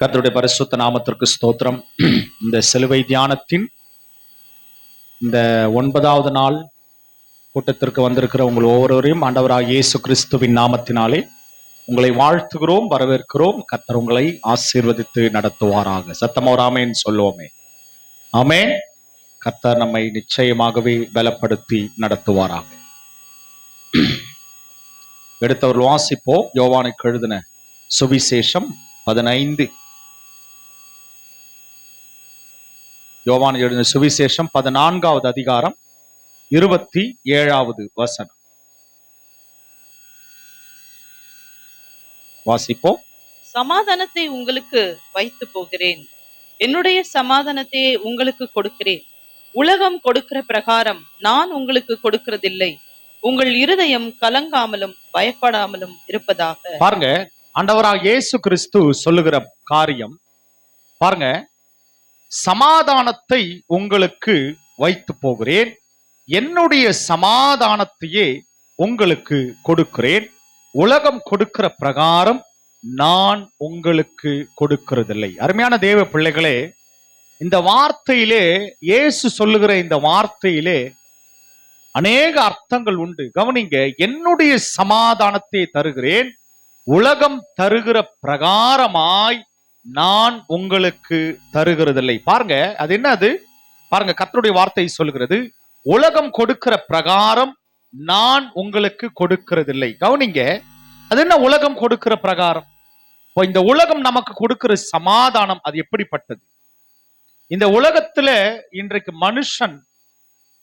கர்த்தருடைய பரிசுத்த நாமத்திற்கு ஸ்தோத்திரம். இந்த சிலுவை தியானத்தின் இந்த ஒன்பதாவது நாள் கூட்டத்திற்கு வந்திருக்கிற உங்கள் ஒவ்வொருவரையும் ஆண்டவராக இயேசு கிறிஸ்துவின் நாமத்தினாலே உங்களை வாழ்த்துகிறோம் வரவேற்கிறோம். கர்த்தர் உங்களை ஆசீர்வதித்து நடத்துவாராக. சத்தமோராமேன்னு சொல்லுவோமே. ஆமே கர்த்தர் நம்மை நிச்சயமாகவே பலப்படுத்தி நடத்துவாராக. எடுத்தவர் வாசிப்போம். யோவானுக்கு எழுதின சுவிசேஷம் பதினைந்து. யோவான் எழுதின சுவிசேஷம் பதினான்காவது அதிகாரம் இருபத்தி ஏழாவது வசனம். வாசிப்போம். சமாதானத்தை உங்களுக்கு வைத்து போகிறேன். என்னுடைய சமாதானத்தையே உங்களுக்கு கொடுக்கிறேன். உலகம் கொடுக்கிற பிரகாரம் நான் உங்களுக்கு கொடுக்கிறதில்லை. உங்கள் இருதயம் கலங்காமலும் பயப்படாமலும் இருப்பதாக. பாருங்க ஆண்டவராக இயேசு கிறிஸ்து சொல்லுகிற காரியம். பாருங்க சமாதானத்தை உங்களுக்கு வைத்து போகிறேன். என்னுடைய சமாதானத்தையே உங்களுக்கு கொடுக்கிறேன். உலகம் கொடுக்கிற பிரகாரம் நான் உங்களுக்கு கொடுக்கிறதில்லை. அருமையான தேவ பிள்ளைகளே இந்த வார்த்தையிலே இயேசு சொல்லுகிற இந்த வார்த்தையிலே அநேக அர்த்தங்கள் உண்டு. கவனிங்க என்னுடைய சமாதானத்தை தருகிறேன். உலகம் தருகிற பிரகாரமாய் நான் உங்களுக்கு தருகிறதில்லை. பாருங்க அது என்னது? பாருங்க கத்தருடைய வார்த்தை சொல்கிறது உலகம் கொடுக்கிற பிரகாரம் நான் உங்களுக்கு கொடுக்கிறதில்லை. கவனிங்க அது என்ன உலகம் கொடுக்கிற பிரகாரம்? இப்போ இந்த உலகம் நமக்கு கொடுக்கிற சமாதானம் அது எப்படிப்பட்டது? இந்த உலகத்துல இன்றைக்கு மனுஷன்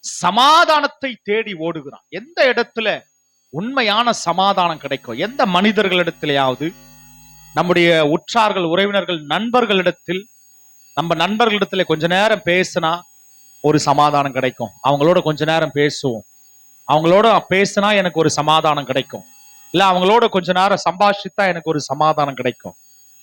சமாதானத்தை தேடி ஓடுகிறான். எந்த இடத்துல உண்மையான சமாதானம் கிடைக்கும்? எந்த மனிதர்களிடத்திலேயாவது? நம்முடைய உற்றார்கள் உறவினர்கள் நண்பர்களிடத்தில் நம்ம நண்பர்களிடத்துல கொஞ்ச நேரம் பேசினா ஒரு சமாதானம் கிடைக்கும். அவங்களோட கொஞ்ச நேரம் பேசுவோம். அவங்களோட பேசினா எனக்கு ஒரு சமாதானம் கிடைக்கும். இல்லை அவங்களோட கொஞ்ச நேரம் சம்பாஷித்தா எனக்கு ஒரு சமாதானம் கிடைக்கும்.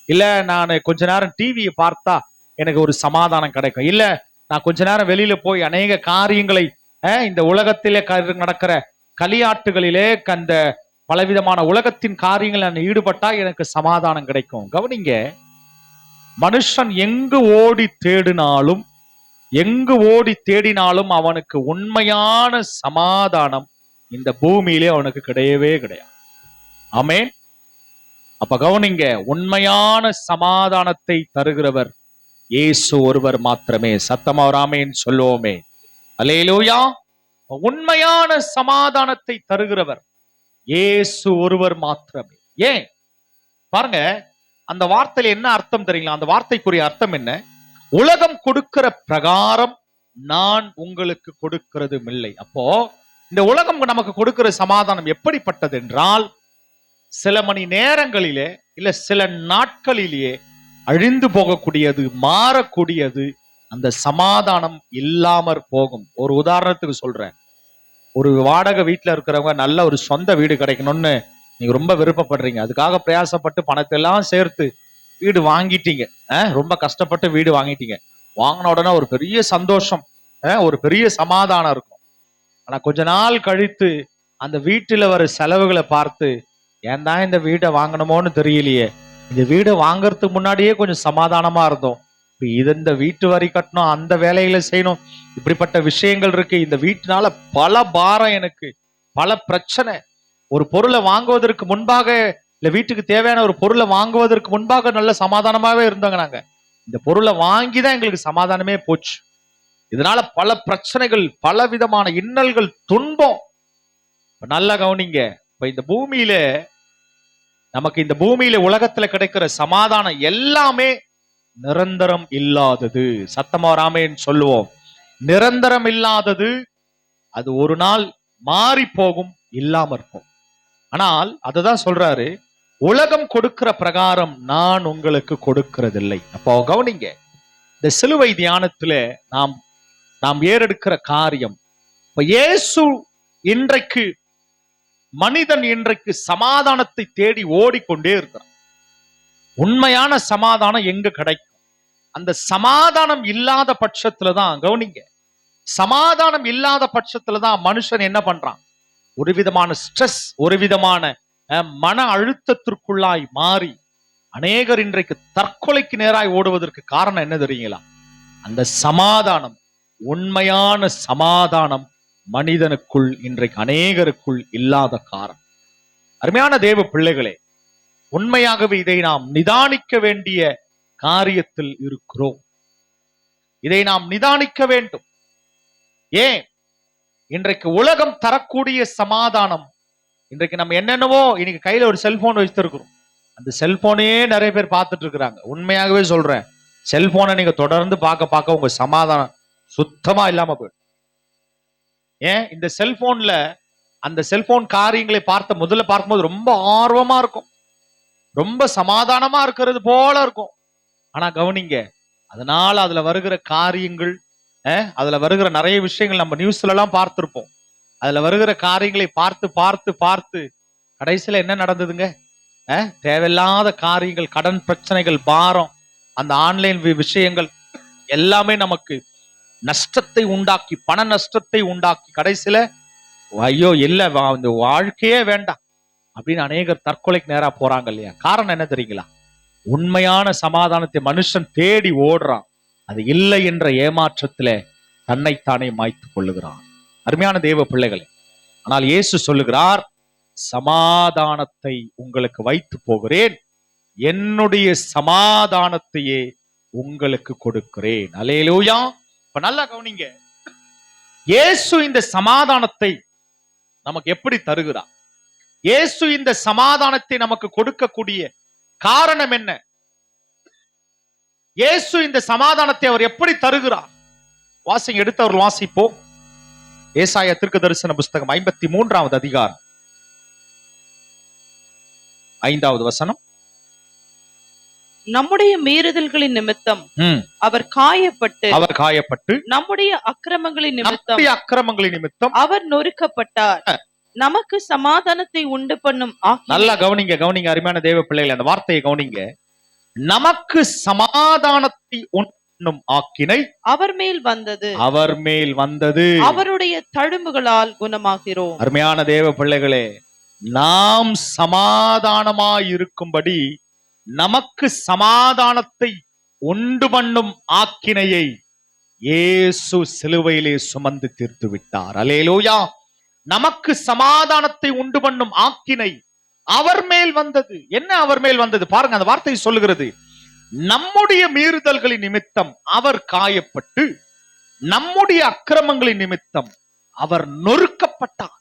இல்லை நான் கொஞ்ச நேரம் டிவியை பார்த்தா எனக்கு ஒரு சமாதானம் கிடைக்கும். இல்லை நான் கொஞ்ச நேரம் வெளியில போய் அநேக காரியங்களை இந்த உலகத்திலே க- நடக்கிற களியாட்டுகளிலே அந்த பலவிதமான உலகத்தின் காரியங்கள் நான் ஈடுபட்டா எனக்கு சமாதானம் கிடைக்கும். கவனிங்க. மனுஷன் எங்கு ஓடி தேடினாலும் எங்கு ஓடி தேடினாலும் அவனுக்கு உண்மையான சமாதானம் இந்த பூமியிலே அவனுக்கு கிடையவே கிடையாது. ஆமேன். அப்ப கவனிங்க உண்மையான சமாதானத்தை தருகிறவர் இயேசு ஒருவர் மாத்திரமே. சத்தமா ராமேன்னு சொல்லுவோமே. அலேலூயா உண்மையான சமாதானத்தை தருகிறவர். இயேசு ஒருவர் மாத்திரமே. ஏன்? பாருங்க அந்த வார்த்தையில என்ன அர்த்தம் தெரியுங்களா? அந்த வார்த்தைக்குரிய அர்த்தம் என்ன? உலகம் கொடுக்கிற பிரகாரம் நான் உங்களுக்கு கொடுக்கிறதும் இல்லை. அப்போ இந்த உலகம் நமக்கு கொடுக்கிற சமாதானம் எப்படிப்பட்டது என்றால் சில மணி நேரங்களிலே இல்ல சில நாட்களிலேயே அழிந்து போகக்கூடியது மாறக்கூடியது அந்த சமாதானம் இல்லாமற் போகும். ஒரு உதாரணத்துக்கு சொல்றேன். ஒரு வாடகை வீட்டில் இருக்கிறவங்க நல்ல ஒரு சொந்த வீடு கிடைக்கணும்னு நீங்க ரொம்ப விருப்பப்படுறீங்க. அதுக்காக பிரயாசப்பட்டு பணத்தை எல்லாம் சேர்த்து வீடு வாங்கிட்டீங்க. ரொம்ப கஷ்டப்பட்டு வீடு வாங்கிட்டீங்க. வாங்கின உடனே ஒரு பெரிய சந்தோஷம். ஒரு பெரிய சமாதானம் இருக்கும். ஆனா கொஞ்ச நாள் கழித்து அந்த வீட்டில் வர செலவுகளை பார்த்து ஏன் தான் இந்த வீடை வாங்கணுமோன்னு தெரியலையே. இந்த வீடை வாங்குறதுக்கு முன்னாடியே கொஞ்சம் சமாதானமா இருந்தோம். இது இந்த வீட்டு வரி கட்டணும் அந்த வேலைகளை செய்யணும் இப்படிப்பட்ட விஷயங்கள் இருக்கு. இந்த வீட்டினால பல பாரம் எனக்கு பல பிரச்சனை. ஒரு பொருளை வாங்குவதற்கு முன்பாக இல்ல வீட்டுக்கு தேவையான ஒரு பொருளை வாங்குவதற்கு முன்பாக நல்ல சமாதானமாவே இருந்தாங்க நாங்க. இந்த பொருளை வாங்கி தான் எங்களுக்கு சமாதானமே போச்சு. இதனால பல பிரச்சனைகள் பல விதமான இன்னல்கள் துன்பம். நல்லா கவனிங்க. இப்ப இந்த பூமியில நமக்கு இந்த பூமியில உலகத்துல கிடைக்கிற சமாதானம் எல்லாமே நிரந்தரம் இல்லாதது. சத்தமா ராமேன்னு சொல்லுவோம். நிரந்தரம் இல்லாதது அது ஒரு நாள் மாறி போகும். இல்லாம இருக்கும் ஆனால் அதுதான் சொல்றாரு உலகம் கொடுக்கிற பிரகாரம் நான் உங்களுக்கு கொடுக்கிறதில்லை. அப்போ கவனிங்க இந்த சிலுவை தியானத்துல நாம் நாம் ஏறெடுக்கிற காரியம் இப்ப இயேசு இன்றைக்கு மனிதன் இன்றைக்கு சமாதானத்தை தேடி ஓடிக்கொண்டே இருக்கிறான். உண்மையான சமாதானம் எங்க கிடைக்கும்? அந்த சமாதானம் இல்லாத பட்சத்துல தான் கவனிங்க. சமாதானம் இல்லாத பட்சத்துல தான் மனுஷன் என்ன பண்றான்? ஒரு விதமான ஸ்ட்ரெஸ் ஒரு விதமான அஹ், மன அழுத்தத்திற்குள்ளாய் மாறி அநேகர் இன்றைக்கு தற்கொலைக்கு நேராய் ஓடுவதற்கு காரணம் என்ன தெரியுங்களா? அந்த சமாதானம் உண்மையான சமாதானம் மனிதனுக்குள் இன்றைக்கு அநேகருக்குள் இல்லாத காரணம். அருமையான தேவ பிள்ளைகளே உண்மையாகவே இதை நாம் நிதானிக்க வேண்டிய காரியத்தில் இருக்கிறோம். இதை நாம் நிதானிக்க வேண்டும். ஏன்? இன்றைக்கு உலகம் தரக்கூடிய சமாதானம். இன்றைக்கு நம்ம என்னென்னவோ இன்னைக்கு கையில ஒரு செல்போன் வச்சிருக்கிறோம். அந்த செல்போனையே நிறைய பேர் பார்த்துட்டு இருக்கிறாங்க. உண்மையாகவே சொல்றேன். செல்போனை நீங்க தொடர்ந்து பார்க்க பார்க்க உங்க சமாதானம் சுத்தமா இல்லாம போயிடும். ஏன்? இந்த செல்போன்ல அந்த செல்போன் காரியங்களை பார்த்த முதல்ல பார்க்கும்போது ரொம்ப ஆர்வமா இருக்கும். ரொம்ப சமாதானமா இருக்கிறது போல இருக்கும். ஆனா கவனிங்க அதனால அதுல வருகிற காரியங்கள் அதுல வருகிற நிறைய விஷயங்கள் நம்ம நியூஸ்ல எல்லாம் பார்த்திருப்போம். அதுல வருகிற காரியங்களை பார்த்து பார்த்து பார்த்து கடைசியில என்ன நடந்ததுங்க? தேவையில்லாத காரியங்கள் கடன் பிரச்சனைகள் பாரம் அந்த ஆன்லைன் விஷயங்கள் எல்லாமே நமக்கு நஷ்டத்தை உண்டாக்கி பண நஷ்டத்தை உண்டாக்கி கடைசியில ஐயோ இல்ல வா- இந்த வாழ்க்கையே வேண்டாம் அப்படின்னு அநேகர் தற்கொலைக்கு நேரா போறாங்க இல்லையா? காரணம் என்ன தெரியுங்களா? உண்மையான சமாதானத்தை மனுஷன் தேடி ஓடுறான். அது இல்லை என்ற ஏமாற்றத்திலே தன்னைத்தானே மாய்த்து கொள்ளுகிறான். அருமையான தேவ பிள்ளைகளே ஆனால் இயேசு சொல்லுகிறார் சமாதானத்தை உங்களுக்கு வைத்து போகிறேன். என்னுடைய சமாதானத்தையே உங்களுக்கு கொடுக்கிறேன். அலையலூயா இப்ப நல்லா கவனிங்க. இயேசு இந்த சமாதானத்தை நமக்கு எப்படி தருகிறார்? இயேசு இந்த சமாதானத்தை நமக்கு கொடுக்கக்கூடிய காரணம் என்ன? இயேசு இந்த சமாதானத்தை அவர் எப்படி தருகிறார்? வாசிங்க எடுத்தவர்கள் வாசிப்போம் ஏசாய திருக்கு தரிசன புஸ்தகம் ஐம்பத்தி மூன்றாவது அதிகாரம். ஐந்தாவது வசனம். நம்முடைய மீறுதல்களின் நிமித்தம் அவர் காயப்பட்டு அவர் காயப்பட்டு நம்முடைய அக்கிரமங்களின் நிமித்தம் அக்கிரமங்களின் நிமித்தம் அவர் நொறுக்கப்பட்டார். நமக்கு சமாதானத்தை உண்டு பண்ணும் நல்லா கவனிங்க கவனிங்க அருமையான தேவ பிள்ளைகள் அந்த வார்த்தையை கவனிங்க. நமக்கு சமாதானத்தை உண்ணும் ஆக்கினை அவர் மேல் வந்தது. அவர் மேல் வந்தது. அவருடைய தழும்புகளால் குணமாகிறோம். அருமையான தேவ பிள்ளைகளே நாம் சமாதானமாய் இருக்கும்படி நமக்கு சமாதானத்தை உண்டு பண்ணும் ஆக்கினையை இயேசு சிலுவையிலே சுமந்து தீர்த்து விட்டார் அலேலூயா நமக்கு சமாதானத்தை உண்டு பண்ணும் ஆக்கினை அவர் மேல் வந்தது. என்ன அவர் மேல் வந்தது? பாருங்க அந்த வார்த்தை சொல்லுகிறது. நம்முடைய மீறுதல்களின் நிமித்தம் அவர் காயப்பட்டு நம்முடைய அக்கிரமங்களின் நிமித்தம் அவர் நொறுக்கப்பட்டார்.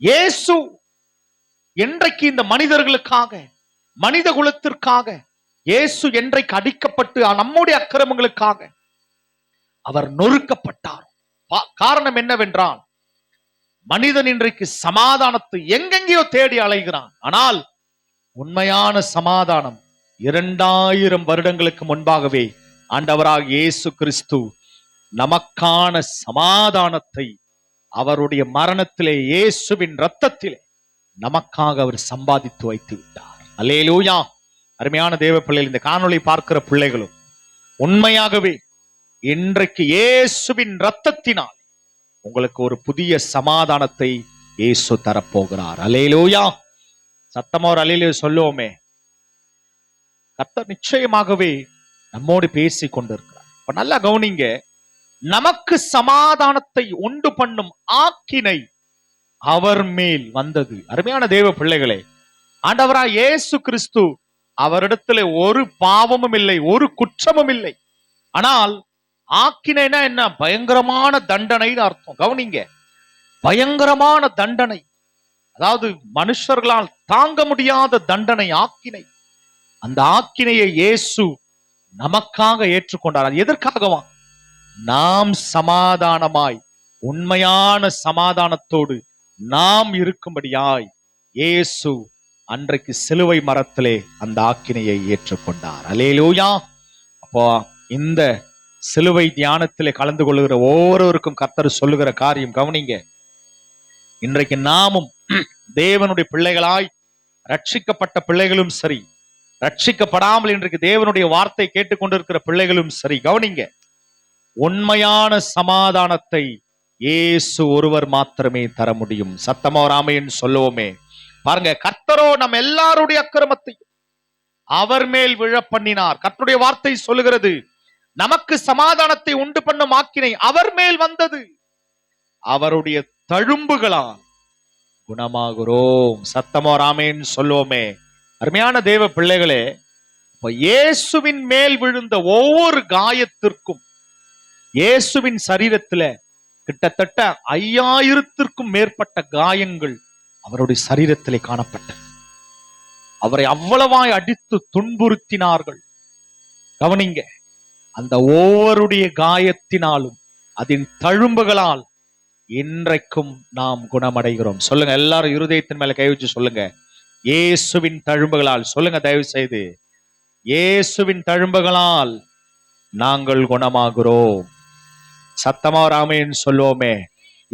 இயேசு என்றைக்கு இந்த மனிதர்களுக்காக மனித குலத்திற்காக இயேசு என்றைக்கு அடிக்கப்பட்டு நம்முடைய அக்கிரமங்களுக்காக அவர் நொறுக்கப்பட்டார். காரணம் என்னவென்றால் மனிதன் இன்றைக்கு சமாதானத்தை எங்கெங்கேயோ தேடி அலைகிறான். ஆனால் உண்மையான சமாதானம் இரண்டாயிரம் வருடங்களுக்கு முன்பாகவே ஆண்டவராக இயேசு கிறிஸ்து நமக்கான சமாதானத்தை அவருடைய மரணத்திலே இயேசுவின் ரத்தத்திலே நமக்காக அவர் சம்பாதித்து வைத்து விட்டார். அலேலூயா அருமையான தேவ பிள்ளைகள் இந்த காணொளி பார்க்கிற பிள்ளைகளும் உண்மையாகவே இன்றைக்கு இயேசுவின் ரத்தத்தினால் உங்களுக்கு ஒரு புதிய சமாதானத்தை இயேசு தரப்போகிறார். அலேலூயா சத்தமா ஒரு அலையிலே சொல்லுவோமே. கத்த நிச்சயமாகவே நம்மோடு பேசி கொண்டிருக்கிறார் இப்ப நல்லா கவனிங்க. நமக்கு சமாதானத்தை உண்டு பண்ணும் ஆக்கினை அவர் மேல் வந்தது. அருமையான தேவ பிள்ளைகளே ஆண்டவரா இயேசு கிறிஸ்து அவரிடத்துல ஒரு பாவமும் இல்லை ஒரு குற்றமும் இல்லை. ஆனால் ஆக்கினைனா என்ன? பயங்கரமான தண்டனைன்னு அர்த்தம். கவனிங்க. பயங்கரமான தண்டனை. அதாவது மனுஷர்களால் தாங்க முடியாத தண்டனை ஆக்கினை. அந்த ஆக்கினையை இயேசு நமக்காக ஏற்றுக்கொண்டார். அது எதற்காகவா? நாம் சமாதானமாய் உண்மையான சமாதானத்தோடு நாம் இருக்கும்படியாய் இயேசு அன்றைக்கு சிலுவை மரத்திலே அந்த ஆக்கினையை ஏற்றுக்கொண்டார். அலேலூயா அப்போ இந்த சிலுவை தியானத்திலே கலந்து கொள்ளுகிற ஒவ்வொருவருக்கும் கர்த்தர் சொல்லுகிற காரியம் கவனிங்க. இன்றைக்கு நாமும் தேவனுடைய பிள்ளைகளாய் ரட்சிக்கப்பட்ட பிள்ளைகளும் சரி ரட்சிக்கப்படாமல் இன்றைக்கு தேவனுடைய வார்த்தை கேட்டுக்கொண்டிருக்கிற பிள்ளைகளும் சரி கவனிங்க. உண்மையான சமாதானத்தை இயேசு ஒருவர் மாத்திரமே தர முடியும். சத்தமோ ராமையன் சொல்லுவோமே. பாருங்க கர்த்தரோ நம்ம எல்லாருடைய அக்கிரமத்தையும் அவர் மேல் விழ பண்ணினார் கர்த்தருடைய வார்த்தை சொல்லுகிறது நமக்கு சமாதானத்தை உண்டு பண்ணும் ஆக்கினை அவர் மேல் வந்தது. அவருடைய தழும்புகளால் குணமாகிறோம். சத்தமோ ராமேன்னு சொல்லுவோமே. அருமையான தேவ பிள்ளைகளே இப்ப இயேசுவின் மேல் விழுந்த ஒவ்வொரு காயத்திற்கும் இயேசுவின் சரீரத்துல கிட்டத்தட்ட ஐயாயிரத்திற்கும் மேற்பட்ட காயங்கள் அவருடைய சரீரத்திலே காணப்பட்டது அவரை அவ்வளவாய் அடித்து துன்புறுத்தினார்கள். கவனிங்க அந்த ஒவ்வொருடைய காயத்தினாலும் அதன் தழும்புகளால் இன்றைக்கும் நாம் குணமடைகிறோம். சொல்லுங்க எல்லாரும் இருதயத்தின் மேல கை வச்சு சொல்லுங்க. இயேசுவின் தழும்புகளால் சொல்லுங்க தயவு செய்து இயேசுவின் தழும்புகளால் நாங்கள் குணமாகிறோம். சத்தமா ராமேன்னு சொல்லுவோமே.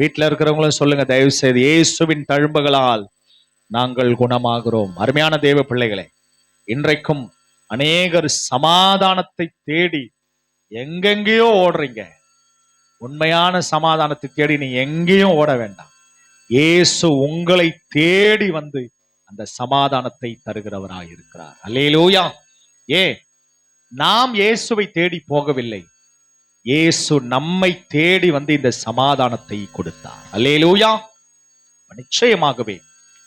வீட்டில் இருக்கிறவங்களும் சொல்லுங்க தயவு செய்து இயேசுவின் தழும்புகளால் நாங்கள் குணமாகிறோம். அருமையான தேவ பிள்ளைகளே இன்றைக்கும் அநேகர் சமாதானத்தை தேடி எங்கெங்கேயோ ஓடுறீங்க. உண்மையான சமாதானத்தை தேடி நீ எங்கேயும் ஓட வேண்டாம். இயேசு உங்களை தேடி வந்து அந்த சமாதானத்தை தருகிறவராய் இருக்கிறார். அல்லேலூயா. ஏ நாம் இயேசுவை தேடி போகவில்லை. இயேசு நம்மை தேடி வந்து இந்த சமாதானத்தை கொடுத்தார். அல்லேலூயா. நிச்சயமாகவே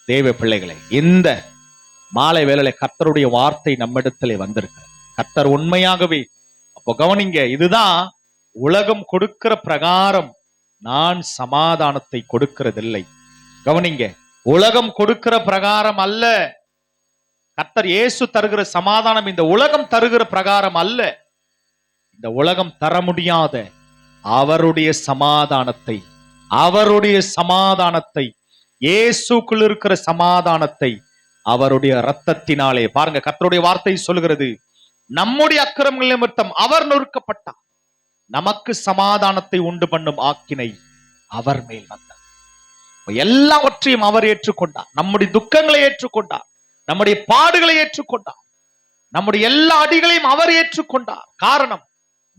தேவ பிள்ளைகளை இந்த மாலை வேளையில கர்த்தருடைய வார்த்தை நம்மிடத்திலே வந்திருக்கிறது. கர்த்தர் உண்மையாகவே அப்போ கவனிங்க இதுதான் உலகம் கொடுக்கிற பிரகாரம். நான் சமாதானத்தை கொடுக்கிறதில்லை. கவனிங்க உலகம் கொடுக்கிற பிரகாரம் அல்ல. கர்த்தர் இயேசு தருகிற சமாதானம் இந்த உலகம் தருகிற பிரகாரம் அல்ல. இந்த உலகம் தர முடியாத அவருடைய சமாதானத்தை அவருடைய சமாதானத்தை இயேசுக்குள் இருக்கிற சமாதானத்தை அவருடைய ரத்தத்தினாலே பாருங்க கர்த்தருடைய வார்த்தை சொல்லுகிறது. நம்முடைய அக்கிரமங்கள் நிமித்தம் அவர் நொறுக்கப்பட்டார். நமக்கு சமாதானத்தை உண்டு பண்ணும் ஆக்கினை அவர் மேல் வந்தார். எல்லாவற்றையும் அவர் ஏற்றுக்கொண்டார். நம்முடைய துக்கங்களை ஏற்றுக்கொண்டார். நம்முடைய பாடுகளை ஏற்றுக்கொண்டார். நம்முடைய எல்லா அடிகளையும் அவர் ஏற்றுக்கொண்டார். காரணம்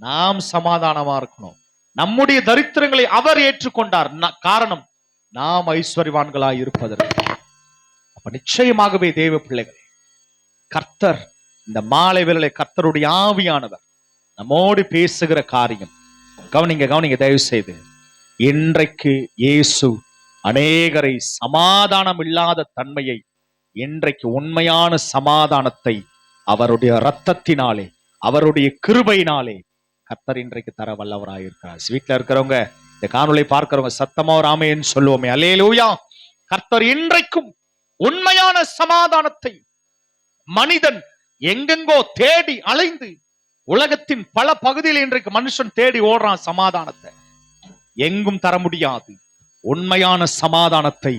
நாம் சமாதானமா இருக்கணும். நம்முடைய தரித்திரங்களை அவர் ஏற்றுக்கொண்டார். காரணம் நாம் ஐஸ்வர்யவான்களாய் இருப்பதற்கு. அப்ப நிச்சயமாகவே தேவ பிள்ளைகள் கர்த்தர் இந்த மாலை வேலை கர்த்தருடைய ஆவியானவர் நம்மோடு பேசுகிற காரியம். கவனிங்க கவனிங்க தயவு செய்து இன்றைக்கு இயேசு அநேகரை சமாதானம் இல்லாத தன்மையை இன்றைக்கு உண்மையான சமாதானத்தை அவருடைய இரத்தத்தினாலே அவருடைய கிருபையினாலே கர்த்தர் இன்றைக்கு தர வல்லவராயிருக்கிறார். வீட்டில் இருக்கிறவங்க இந்த காணொளி பார்க்கிறவங்க சத்தமா ராமேன்னு சொல்லுவோமே. அல்லேலூயா! கர்த்தர் இன்றைக்கும் உண்மையான சமாதானத்தை மனிதன் எங்கெங்கோ தேடி அலைந்து உலகத்தின் பல பகுதியில் இன்றைக்கு மனுஷன் தேடி ஓடுறான் சமாதானத்தை. எங்கும் தர முடியாது. உண்மையான சமாதானத்தை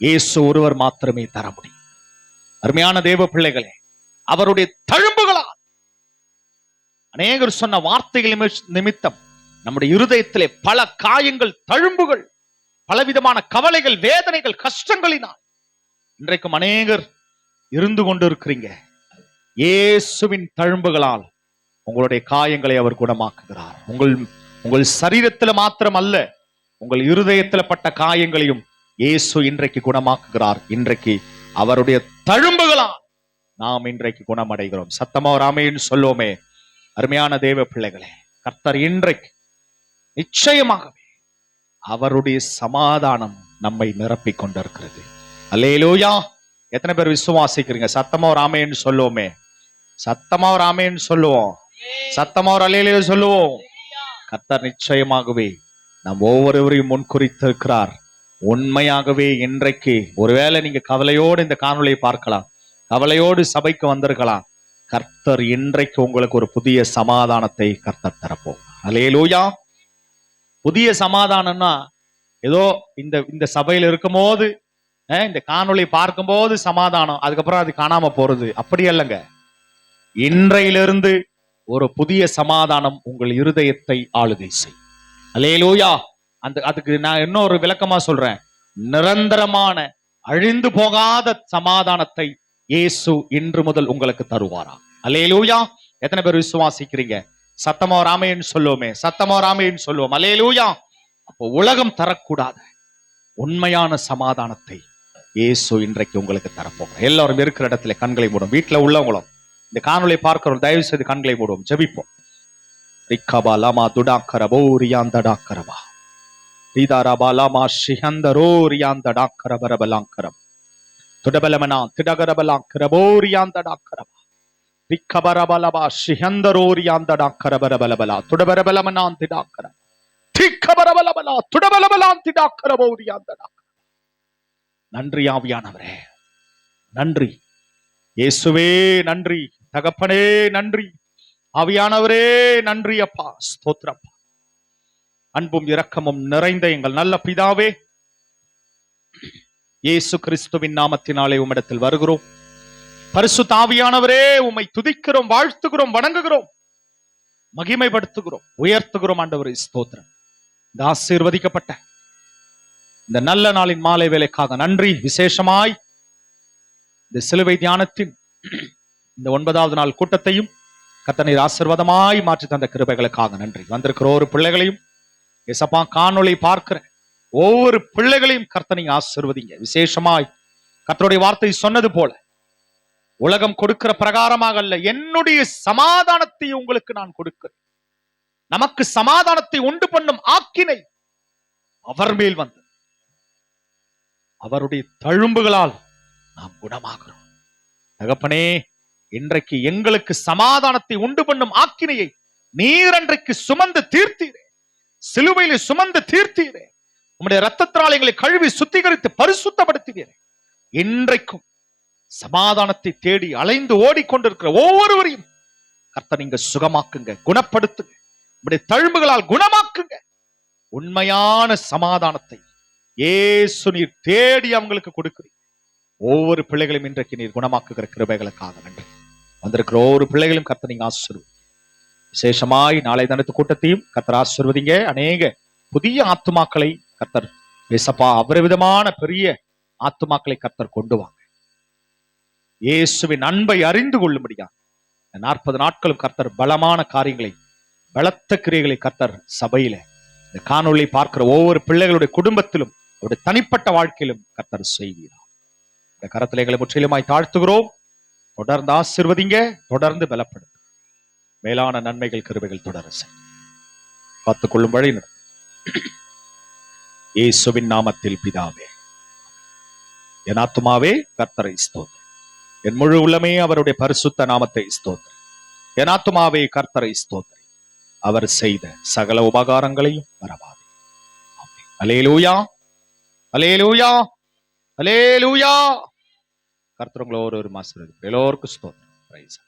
இயேசு ஒருவர் மாத்திரமே தர முடியும். அருமையான தேவ பிள்ளைகளே அவருடைய தழும்புகளால் அநேகர் சொன்ன வார்த்தைகள் நிமித்தம் நம்முடைய இருதயத்திலே பல காயங்கள் தழும்புகள் பலவிதமான கவலைகள் வேதனைகள் கஷ்டங்களினால் இன்றைக்கும் அநேகர் இருந்து கொண்டிருக்கிறீங்க. இயேசுவின் தழும்புகளால் உங்களுடைய காயங்களை அவர் குணமாக்குகிறார். உங்கள் உங்கள் சரீரத்துல மாத்திரம் அல்ல உங்கள் இருதயத்துல பட்ட காயங்களையும் இயேசு இன்றைக்கு குணமாக்குகிறார். இன்றைக்கு அவருடைய தழும்புகளால் நாம் இன்றைக்கு குணமடைகிறோம். சத்தமா ராமைன்னு சொல்லுவோமே. அருமையான தேவ பிள்ளைகளே கர்த்தர் இன்றைக்கு நிச்சயமாகவே அவருடைய சமாதானம் நம்மை நிரப்பிக் கொண்டிருக்கிறது அல்லேலோயா! எத்தனை பேர் விசுவாசிக்கிறீங்க? சத்தமா ராமேன்னு சொல்லுவோமே. சத்தமா ஆமைன்னு சொல்லுவோம். சத்தமா ஒரு அலையிலேயே சொல்லுவோம். கர்த்தர் நிச்சயமாகவே நம் ஒவ்வொருவரையும் முன்குறித்திருக்கிறார். உண்மையாகவே இன்றைக்கு ஒருவேளை நீங்க கவலையோடு இந்த காணொலியை பார்க்கலாம். கவலையோடு சபைக்கு வந்திருக்கலாம். கர்த்தர் இன்றைக்கு உங்களுக்கு ஒரு புதிய சமாதானத்தை கர்த்தர் தரப்போம் அலையலூயா புதிய சமாதானம்னா ஏதோ இந்த இந்த சபையில் இருக்கும் போது இந்த காணொளி பார்க்கும்போது சமாதானம் அதுக்கப்புறம் அது காணாம போறது. அப்படி அல்லங்க. இன்றையிலிருந்து ஒரு புதிய சமாதானம் உங்கள் இருதயத்தை ஆளுகை செய். அலேலூயா அந்த அதுக்கு நான் இன்னொரு விளக்கமா சொல்றேன். நிரந்தரமான அழிந்து போகாத சமாதானத்தை இயேசு இன்று முதல் உங்களுக்கு தருவாரா? அலேலூயா எத்தனை பேர் விசுவாசிக்கிறீங்க? சத்தமோ ராமையன் சொல்லுவோமே சத்தமோ ராமையன் சொல்லுவோம். அலேலூயா அப்போ உலகம் தரக்கூடாத உண்மையான சமாதானத்தை இயேசு இன்றைக்கு உங்களுக்கு தரப்போகிறேன் எல்லாரும் இருக்கிற இடத்துல கண்களை மூடும். வீட்டுல உள்ளவங்களும் இந்த காணொளி பார்க்கிறோம் தயவு செய்து கண்களை மூடுவோம். ஜபிப்போம். ரிக்கபா லமா துடாக்கரபோ ரியாந்தடாக்கரபா ரீதாராபா லமா ஷிஹந்தரோ ரியாந்தடாக்கரபரபலாங்கரம் துடபலமனா திடகரபலாங்கரபோ ரியாந்தடாக்கரபா ரிக்கபரபலபா ஷிஹந்தரோ ரியாந்தடாக்கரபரபலபலா துடபரபலமனான் திக்கபரபலபலா துடபலபலான் திடாக்கரபோ நன்றி ஆவியானவரே. நன்றி. இயேசுவே நன்றி. தகப்பனே நன்றி. ஆவியானவரே நன்றி அப்பா. ஸ்தோத்ரப்பா அன்பும் இரக்கமும் நிறைந்த எங்கள் நல்ல பிதாவே இயேசு கிறிஸ்துவின் நாமத்தினாலே உம்மிடத்தில் வருகிறோம். பரிசு தாவியானவரே உம்மை துதிக்கிறோம் வாழ்த்துகிறோம் வணங்குகிறோம் மகிமைப்படுத்துகிறோம் உயர்த்துகிறோம் ஆண்டவரே ஸ்தோத்திரம் இந்த ஆசீர்வதிக்கப்பட்ட இந்த நல்ல நாளின் மாலை வேலைக்காக நன்றி. விசேஷமாய் இந்த சிலுவை தியானத்தின் இந்த ஒன்பதாவது நாள் கூட்டத்தையும் கத்தனை ஆசீர்வாதமாய் மாற்றி தந்த கிருபைகளுக்காக நன்றி. வந்திருக்கிற ஒரு பிள்ளைகளையும் எசப்பா காணொளி பார்க்கிற ஒவ்வொரு பிள்ளைகளையும் கர்த்தனை ஆசீர்வதிங்க. விசேஷமாய் கர்த்தருடைய வார்த்தை சொன்னது போல உலகம் கொடுக்கிற பிரகாரமாக அல்ல என்னுடைய சமாதானத்தை உங்களுக்கு நான் கொடுக்கிறேன். நமக்கு சமாதானத்தை உண்டு பண்ணும் ஆக்கினை அவர் மேல் வந்தது. அவருடைய தழும்புகளால் நாம் குணமாகிறோம். தகப்பனே இன்றைக்கு எங்களுக்கு சமாதானத்தை உண்டு பண்ணும் ஆக்கினையை நீர் அன்றைக்கு சுமந்து தீர்த்தீரே. சிலுவையில சுமந்து தீர்த்தீரே. உம்முடைய ரத்தத்தினால் எங்களை கழுவி சுத்திகரித்து பரிசுத்தப்படுத்துவீரே. இன்றைக்கும் சமாதானத்தை தேடி அலைந்து ஓடிக்கொண்டிருக்கிற ஒவ்வொருவரையும் கர்த்தர் நீங்க சுகமாக்குங்க குணப்படுத்துங்க. உம்முடைய தழும்புகளால் குணமாக்குங்க. உண்மையான சமாதானத்தை ஏசு நீர் தேடி அவங்களுக்கு கொடுக்கிறீங்க ஒவ்வொரு பிள்ளைகளையும் இன்றைக்கு நீர் குணமாக்குகிற கிருபைகளுக்காக நன்றி. வந்திருக்கிற ஒவ்வொரு பிள்ளைகளையும் கர்த்தர் நீங்க ஆசிர்வதி விசேஷமாய் நாளை தினத்து கூட்டத்தையும் கர்த்தர் ஆசிர்வதிங்க. அநேக புதிய ஆத்துமாக்களை கர்த்தர் பேசப்பா அபரிவிதமான பெரிய ஆத்துமாக்களை கர்த்தர் கொண்டு வாங்க. இயேசுவின் அன்பை அறிந்து கொள்ளும்படியா நாற்பது நாட்களும் கர்த்தர் பலமான காரியங்களை பலத்த கிரியைகளை கர்த்தர் சபையில இந்த காணொலி பார்க்கிற ஒவ்வொரு பிள்ளைகளுடைய குடும்பத்திலும் அவருடைய தனிப்பட்ட வாழ்க்கையிலும் கர்த்தர் செய்கிறார் இந்த கரத்திலே எங்களை முற்றிலுமாய் தாழ்த்துகிறோம். தொடர்ந்து ஆசிர்வதிங்க தொடர்ந்து பலப்படுத்து மேலான நன்மைகள் கிருபைகள் தொடர செய் காத்துக்கொள்ளும் வழி இயேசுவின் நாமத்தில் பிதாவே என் ஆத்துமாவே கர்த்தரை ஸ்தோத்திரம். என் முழு உள்ளமே அவருடைய பரிசுத்த நாமத்தை ஸ்தோத்திரம். என் ஆத்துமாவே கர்த்தரை ஸ்தோத்திரம். அவர் செய்த சகல உபகாரங்களையும் மறவாதே. அலே அல்லேலூயா அலேலூயா அலேலூயா ஒரு ஒரு மாசம் எல்லோருக்கும் ஸ்தோத்திரம்.